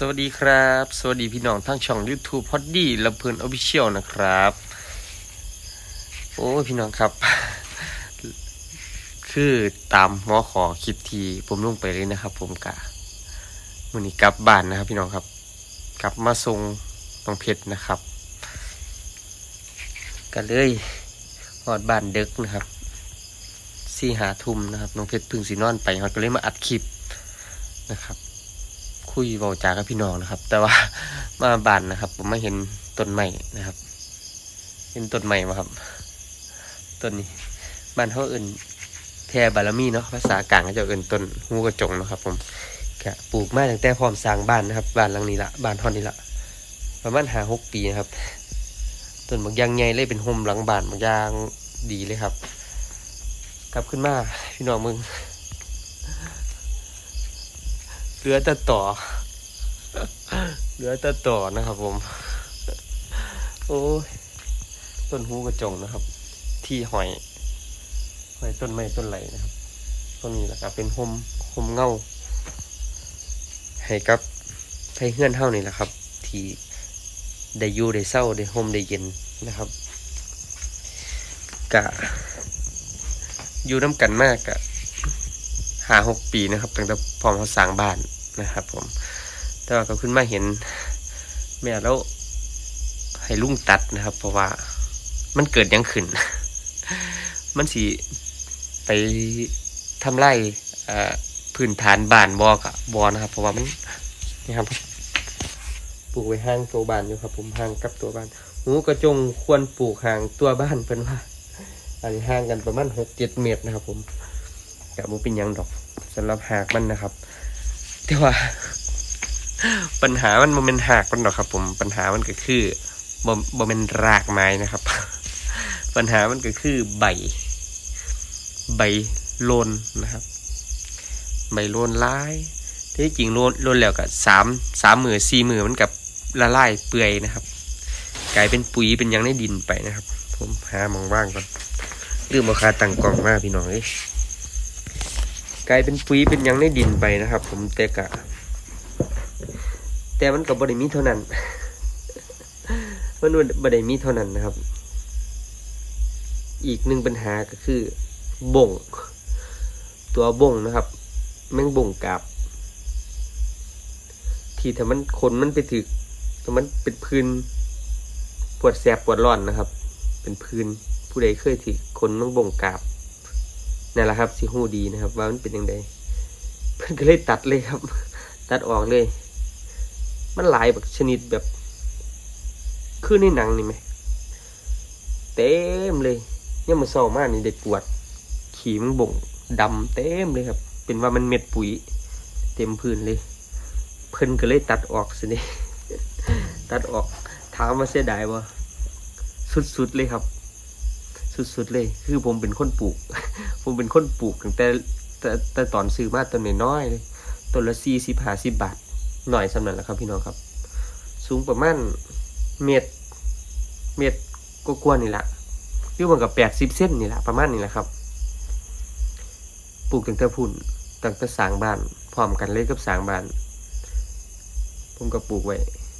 สวัสดีครับ สวัสดีพี่น้องทั้งช่อง YouTube พอดดี้ลำเพลินออฟฟิเชียลนะครับ โอ้พี่น้องครับ คือตามหัวขอคลิปทีผมลงไปเลยนะครับ ผมกะวันนี้กลับบ้านนะครับ พี่น้องครับ กลับมาส่งน้องเพชรนะครับก็เลยหอดบ้านเด็กนะครับสี่หาทุ่มนะครับน้องเพชรพึ่งสีนอนไปเขาก็เลยมาอัดคลิปนะครับ คุยเบาจากับพี่น้องนะครับ แต่ว่ามาบานนะครับ ผมไม่เห็นต้นใหม่นะครับ เห็นต้นใหม่มาครับต้นนี้บ้านเขาเอื่นแทบารมีเนาะภาษากลางเขาจะเอื่นต้นหูกระจงนะครับ ผมกะปลูกมาตั้งแต่พร้อมสร้างบ้านนะครับบ้านหลังนี้ละบ้านท่อนนี้ละประมาณหาหกปีนะครับต้นบางยางใหญ่เลยเป็นโฮมหลังบ้านบางยางดีเลยครับ กลับขึ้นมาพี่น้องมึง เห ลือแต่ต่อ เหลือแต่ต่อนะครับผม โอ้ย ต้นหูกระจงนะครับ ที่หอยหอยต้นไม้ต้นไหลนะครับต้นนี้แหละครับ เป็นหมหมเงาให้กับให้เฮือนเท่านี่แหละครับ ที่ได้อยู่ได้เศร้าได้หมได้เย็นนะครับกะอยู่น้ำกันมากกะห้าหกปีนะครับตั้งแต่พร้อมเขาสร้างบ้าน นะครับ ผม แต่ว่าก็ขึ้นมาเห็น แม่แล้ว ให้ลุงตัดนะครับ เพราะว่ามันเกิดยังขึ้น มันสีไปทำไรพื้นฐานบ้านบอกะบอนะครับ เพราะว่ามันนี่ครับปลูกไว้ห่างตัวบ้านอยู่ครับ ผมห่างกับตัวบ้านหูกระจงควรปลูกห่างตัวบ้านเพิ่นว่า อันนี้ห่างกันประมาณหกเจ็ดเมตรนะครับ ผมกับมูเป็นหยังดอกสำหรับหากมันนะครับ แต่ว่า ปัญหามันมันเป็นหากมันดอกครับ ผมปัญหามันก็คือบ่บ่เป็นรากไม้นะครับ ปัญหามันก็คือใบ ใบโลนนะครับ ใบโลนลายที่จริงโลนโลนแล้วก็สามสามมือสี่มือมันกับละลายเปื่อยนะครับ กลายเป็นปุ๋ยเป็นยังในดินไปนะครับ ผมหามองว่างก่อนลืมเอาคาตั้งกล่องมาพี่น้องเอ้ กลายเป็นปุ๋ยเป็นยังในดินไปนะครับ ผมแต่กะ แต่มันกับบริมีเท่านั้น มันบริมีเท่านั้นนะครับ อีกหนึ่งปัญหาก็คือบ่ง ตัวบ่งนะครับ แม่งบ่งกาบ ที่ถ้ามันขนมันไปถึกถ้ามันเป็นพื้นปวดแสบปวดร้อนนะครับ เป็นพื้นผู้ใดเคยถึกขนมันบ่งกาบ นั่นแหละครับสิหูดีนะครับ ว่ามันเป็นยังไงเพื่อนก็เลยตัดเลยครับ ตัดออกเลย มันหลายแบบชนิดแบบคือในหนังนี่ไหมเต็มเลยเนี่ยมันเศร้ามากนี่ได้ปวด ขีมันบ่งดำเต็มเลยครับ เป็นว่ามันเม็ดปุ๋ย เต็มพื้นเลย เพิ่นก็เลยตัดออกสินี่ตัดออกถามว่าเสียดายบ่สุดๆเลยครับ สุดๆเลย คือผมเป็นคนปลูก ผมเป็นคนปลูกตั้งแต่แต่แต่ตอนซื้อมาต้นน้อยๆเลยต้นละสี่สิบห้าสิบบาท หน่อยสำนันแหละครับพี่น้องครับ สูงประมาณเมตร เมตรกว่าๆนี่แหละยู่เหมือนกับแปดสิบเส้นนี่แหละประมาณนี้แหละครับ ปลูกตั้งแต่พุ่นตั้งแต่สางบ้านพร้อมกันเลยกับสางบ้าน ผมก็ปลูกไว้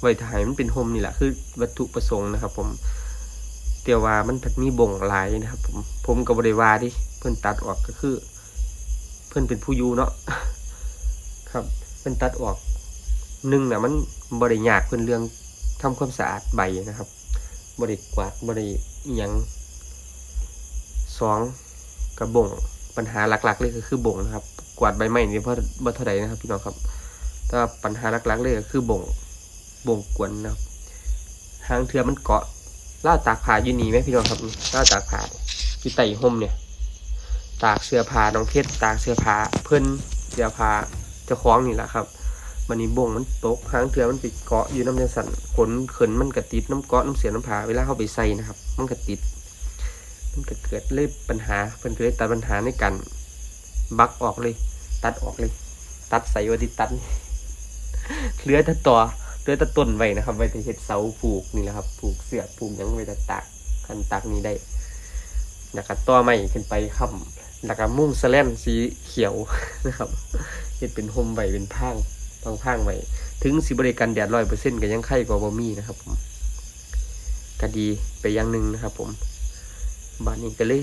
ไว้ถ่ายมันเป็นโฮมนี่แหละคือวัตถุประสงค์นะครับ ผม เตียวว่ามันผัดมีบ่งหลายนะครับ ผมผมกับบริวาดิเพื่อนตัดออกก็คือ เพื่อนเป็นผู้ยูเนาะครับเพื่อนตัดออกหนึ่งนะมันบริยากเพื่อนเรื่องทำความสะอาดใบนะครับบริกวาดบริอิหยังสองกระบ่งปัญหาหลักๆเลยก็คือบ่งนะครับ กวาดใบไม้นี่เพราะบ่เท่าใดนะครับพี่น้องครับแต่ว่าปัญหาหลักๆเลยก็คือบ่งบ่งกวนนะครับหางเทือมันเกาะ ล่าตากผ้าอยู่นี่ไหมพี่น้องครับล่าตากผ้าอยู่ใต้ห่มเนี่ย ตากเสื้อผ้าน้องเพชรตากเสื้อผ้าเพิ่นเสื้อผ้าเจ้าของนี่แหละครับมันนี่บ่งมันตกหางเถือมันไปเกาะอยู่น้ำจังสันขนเขินมันกระติดน้ำเกาะน้ำเสียน้ำผ้าเวลาเข้าไปใส่นะครับ มันกระติด มันก็เกิดเลยปัญหาเพิ่นก็เลยตัดปัญหาในการบักออกเลย ตัดออกเลย ตัดใส่วัติตัดเหลือแต่ต่อ ลือตะต้นไว้นะครับ ไว้แต่เห็ดเสาผูกนี่แหละครับ ผูกเสือผูกยังไว้ต่ตากคันตากนี้ได้แล้วก็ต่อไม้ขึ้นไปค่ำแล้วก็มุ่งสแลนสีเขียวนะครับเห็ดเป็นโฮมไว้เป็นพางพางพางไว้ถึงสิบริการแดดร้อยเปอร์เซ็นต์ก็ยังไข่กว่าบ่มีนะครับผมก็ดีไปอย่างหนึ่งนะครับ ผมบ้านนี้ก็เลย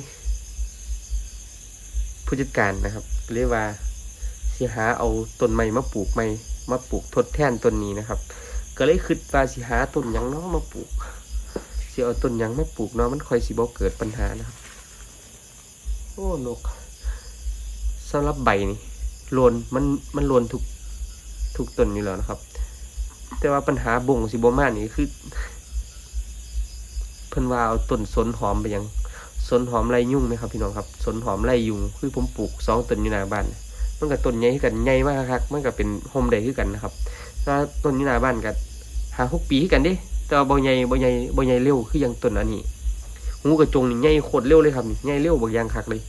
ผู้จัดการนะครับเรียกว่าสิหาเอาต้นไม้มาปลูกใหม่มาปลูกทดแทนต้นนี้นะครับ ก็เลยคิดว่าสิหาต้นหยังเนาะมาปลูกสิเอาต้นหยังมาปลูกเนาะมันค่อยสิบ่เกิดปัญหานะครับ โอ้นกสำหรับใบนี่โลนมันมันโลนทุกทุกต้นอยู่แล้วนะครับ แต่ว่าปัญหาบ่งสิบ่มานี่คือเพิ่นว่าเอาต้นสนหอมไปยังสนหอมไรยุ่งไหมครับพี่น้องครับสนหอมไรยุงคือผมปลูกสองต้นอยู่หน้าบ้านมันกับต้นใหญ่คือกันใหญ่มากครับมันก็เป็นโฮมได้คือกันนะครับถ้าต้นอยู่หน้าบ้านก็ หาหกปีคือกันเดิแต่ว่าบ่ใหญ่บ่ใหญ่บ่ใหญ่เร็วคือยังต้นอันนี้หูกระจงนี่ใหญ่โคตรเร็วเลยครับนี่ใหญ่เร็วบางอย่างคักเลย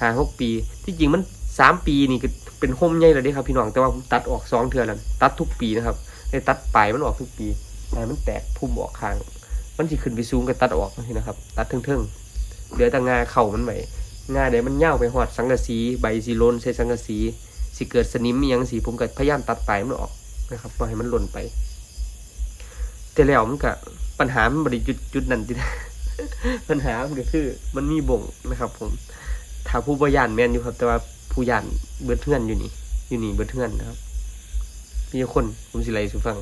หาหกปี ที่จริงมันสามปีนี่ก็เป็นโฮมใหญ่แล้วเด้ครับพี่น้องแต่ว่าผมตัดออกสองเทื่อแล้วตัดทุกปีนะครับได้ตัดปลายมันออกทุกปีปลายมันแตกพุ่มออกข้าง มันสิขึ้นไปสูงก็ตัดออกนี่นะครับ ตัดเทิงๆเหลือแต่งาเข่ามันไว้งาเดี๋ยวมันเน่าวไปหอดสังกะสีใบสีโลนใส่สังกะสีสิเกิดสนิมอิหยังสีผมก็พยายามตัดปลายมันออกนะครับปล่อยให้มันหล่นไป แต่แล้วมันก็ปัญหามันบริจุดจุดนั้นทีปัญหามันก็คือ มันมีบ่งนะครับ ผมถ้าผู้บยานแมนอยู่ครับ แต่ว่าผู้ยานเบิดเทือนอยู่นี่ อยู่นี่เบิดเทือนนะครับมีคนผมสิไลสุฟัง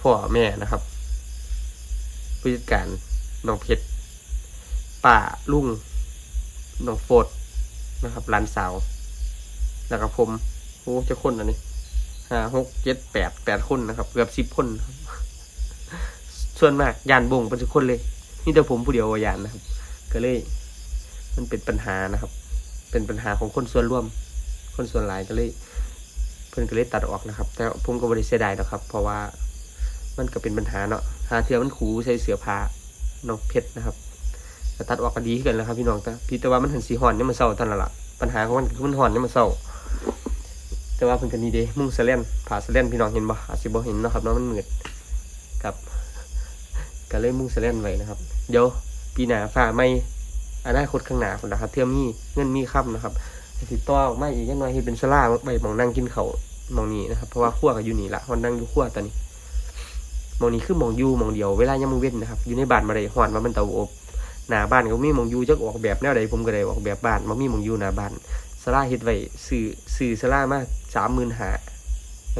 พ่อแม่นะครับผู้จัดการน้องเพชรป่าลุงน้องโฟดนะครับหลานสาว แล้วก็ผมโอ้เจะคนอันนี้ห้าหกเจ็ดแปดแปดคนนะครับ เกือบสิบคนครับ ส่วนมากยานบ่งเป็นทุกคนเลยนี่แต่ผมผู้เดียวว่ายานนะครับ ก็เลย มันเป็นปัญหานะครับ เป็นปัญหาของคนส่วนร่วม คนส่วนหลายก็เลย เพื่อนก็เลยตัดออกนะครับ แต่ผมก็บริเสียดายนะครับ เพราะว่ามันก็เป็นปัญหาเนาะหาเทือมันขูใส่เสือผ้านองเพชรนะครับแต่ตัดออกก็ดีขึ้นแล้วครับ พี่น้องแต่พี่แต่ว่ามันหันสีห่อนนี่มันเศร้าตอนละละปัญหาของมันคือมันห่อนนี่มันเศร้าแต่ว่าเพิ่นก็นี่เด้มุ่งสเล่นผ่าสเล่นพี่น้องเห็นบ่อาจสิบ่เห็นเนาะครับเนาะมันเหมือดครับ ก็เลยมุ่งสะเล่นไว้นะครับ เดี๋ยวปีหน้าฝ่าไม่อนาคตข้างหน้าคนนะครับเทื่อมีเงินมีค่ำนะครับสิดต่อออกมาอีกอย่างน้อยให้เป็นสลาใบมองนั่งกินเขามองนี้นะครับ เพราะว่าขั้วก็อยู่นี่ละคนนั่งอยู่ขั้วตอนนี้มองนี้คือมองยูมองเดียวเวลายามมือเว้นนะครับอยู่ในบ้านมาได้หอนว่ามันเตาอบหน้าบ้านก็มีมองยูจักออกแบบแนวใดผมก็ได้ออกแบบบ้านมามีมองยูหน้าบ้านสลาเฮ็ดไว้ซื้อซื้อสลามาสามหมื่นหา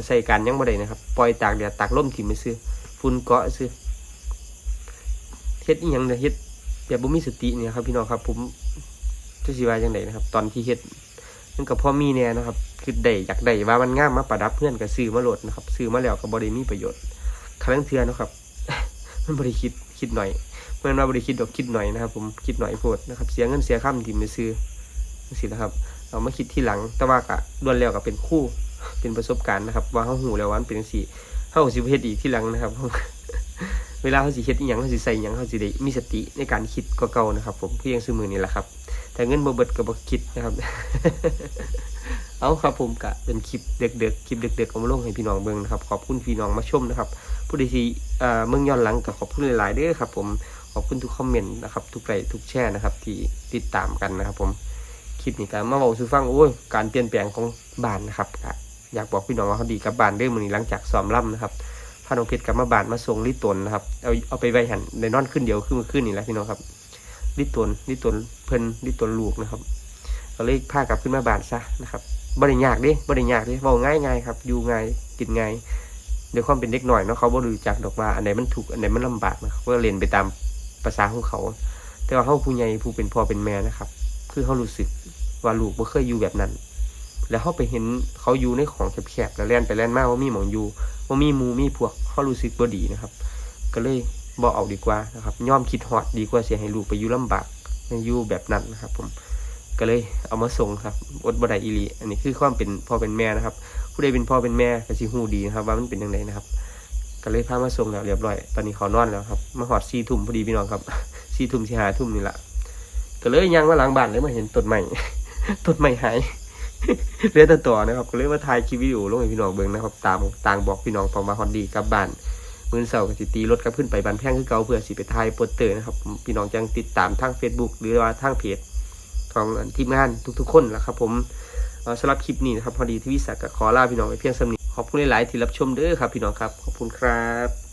ใส่กันยังบ่ได้นะครับ ปล่อยตากแดดตากลมถิ่มไปซื้อฝุ่นเกาะซื้อ เฮ็ดอีหยังเนี่ยเฮ็ดแบบบ่มีสติเนี่ยครับพี่น้องครับ ผมจะสิว่าจังไดนะครับ ตอนที่เฮ็ดมันก็พอมีแน่นะครับ คือได้อยากได้ว่ามันงามมาประดับเพื่อนก็ซื้อมาโหลดนะครับซื้อมาแล้วก็บ่ได้มีประโยชน์ครั้งเทื่อเนะครับ มันบ่ได้คิดคิดหน่อยเมื่อว่าบ่ได้คิดดอกคิดหน่อยนะครับ ผมคิดหน่อยโพดนะครับ เสียเงินเสียค่ำที่ไปซื้อจังซี่นะครับ เอามาคิดที่หลัง แต่ว่าก็ล้วนแล้วก็เป็นคู่เป็นประสบการณ์นะครับ ว่าเฮาฮู้แล้วว่ามันเป็นจังซี่เฮาสิบ่เฮ็ดอีกที่หลังนะครับ เวลาเขาสิเฮ็ดอีหยังเขาสิใส่อีหยังเขาสิได้มีสติในการคิดกว่าเก่านะครับผมเพียงซื้อมือนี่แหละครับแต่เงินบ่เบิดก็บ่คิดนะครับ เอาครับผมกะเป็นคลิปเด็กๆคลิปเด็กๆเอามาลงให้พี่น้องเบิ่งนะครับ ขอบคุณพี่น้องมาชมนะครับ ผู้ใดที่เอ่อเมืองย้อนหลังก็ขอบคุณหลายๆเด้อครับ ผมขอบคุณทุกคอมเมนต์นะครับทุกไลค์ทุกแชร์นะครับ ที่ติดตามกันนะครับ ผมคลิปนี้ก็มาเว้าสู่ฟังโอ้ยการเปลี่ยนแปลงของบ้านนะครับอยากบอกพี่น้องว่าเขาดีกับบ้านเด้อมื้อนี้หลังจากซ้อมล่ำนะครับ พาน้องเพชรกลับมาบ้านมาส่งลิตนนะครับเอาเอาไปไว้หันในนอนขึ้นเดียวขึ้นมาขึ้นนี่แหละพี่น้องครับลิตนลิตนเพิ่นลิตนลูกนะครับก็เลยพากลับขึ้นมาบ้านซะนะครับบริยากด้บริยากด้เว้าง่ายง่ายครับอยู่ง่ายกินง่ายเดี๋ยวความเป็นเด็กหน่อยเนาะเขาบ่รู้จักดอกว่าอันไหนมันถูกอันไหนมันลำบากนะก็เรียนไปตามภาษาของเขา แต่ว่าเขาผู้ใหญ่ผู้เป็นพ่อเป็นแม่นะครับ คือเขารู้สึกว่าลูกบ่เคยอยู่แบบนั้น แล้วเขาไปเห็นเขาอยู่ในของแคบๆแล้วแล่นไปแล่นมาว่ามีหมองอยู่ ว่ามีหมูมีพวกเขารู้สึกบ่ดีนะครับ ก็เลยบอกเอาดีกว่านะครับย่อมคิดฮอดดีกว่าเสียให้ลูกไปอยู่ลำบากอยู่แบบนั้นนะครับ ผมก็เลยเอามาส่งครับอดบ่ได้อีหลีอันนี้คือความเป็นพ่อเป็นแม่นะครับ ผู้ใดเป็นพ่อเป็นแม่ก็สิฮู้ดีนะครับว่ามันเป็นยังไงนะครับ ก็เลยพามาส่งแล้วเรียบร้อย ตอนนี้เขานอนแล้วครับ มาหอดสี่ทุ่มพอดีพี่น้องครับสี่ทุ่มสี่หาทุ่มนี่แหละก็เลยยังมาหลังบ้านเลยมาเห็นต้นใหม่ต้นใหม่หาย เหลือแต่อนะครับก็เลยมาถ่ายคลิปวิดีโอลงให้พี่น้องเบิ่งนะครับตามต่างบอกพี่น้องพอมาฮอดดีกลับบ้านมื้อเสาร์ก็สิตีรถกลับขึ้นไปบ้านแพงคือเก่าเพื่อสิไปถ่ายโปสเตอร์นะครับพี่น้องจังติดตามทาง Facebook หรือว่าทางเพจของทีมงานทุกๆ คนนะครับผมเออสำหรับคลิปนี้นะครับพอดีที่วิสักก็ขอลาพี่น้องไปเพียงสำนีขขอบคุณหลายๆที่รับชมเด้อครับพี่น้องครับขอบคุณครับ